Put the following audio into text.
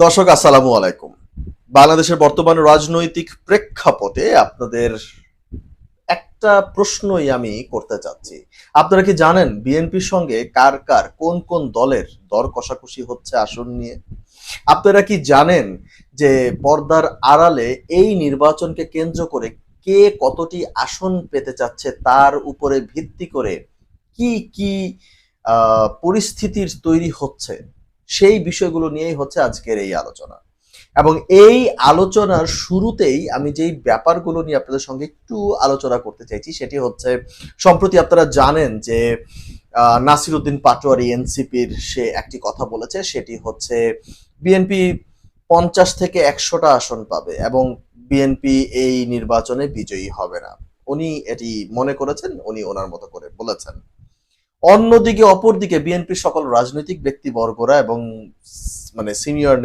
দর্শক, আসসালামু আলাইকুম। বাংলাদেশের বর্তমান রাজনৈতিক প্রেক্ষাপটে আপনাদের একটা প্রশ্নই আমি করতে চাচ্ছি। আপনারা কি জানেন বিএনপির সঙ্গে কার কার, কোন কোন দলের দর কষাকষি হচ্ছে আসন নিয়ে? আপনারা কি জানেন যে পর্দার আড়ালে এই নির্বাচনকে কেন্দ্র করে কে কতটি আসন পেতে চাচ্ছে, তার উপরে ভিত্তি করে কি কি পরিস্থিতির তৈরি হচ্ছে? সেই বিষয়গুলো নিয়েই হচ্ছে আজকের এই আলোচনা। এবং এই আলোচনার শুরুতেই আমি যেই ব্যাপারগুলো নিয়ে আপনাদের সঙ্গে একটু আলোচনা করতে চাইছি, সেটি হচ্ছে সম্প্রতি আপনারা জানেন যে নাসিরুদ্দিন পাটোয়ারি এনসিপির সে একটি কথা বলেছে, সেটি হচ্ছে বিএনপি পঞ্চাশ থেকে একশোটা আসন পাবে এবং বিএনপি এই নির্বাচনে বিজয়ী হবে না। উনি এটি মনে করেছেন, উনি ওনার মতো করে বলেছেন। অন্যদিকে অপরদিকে বিএনপির সকল রাজনৈতিক ব্যক্তিবর্গরা এবং মানে সিনিয়র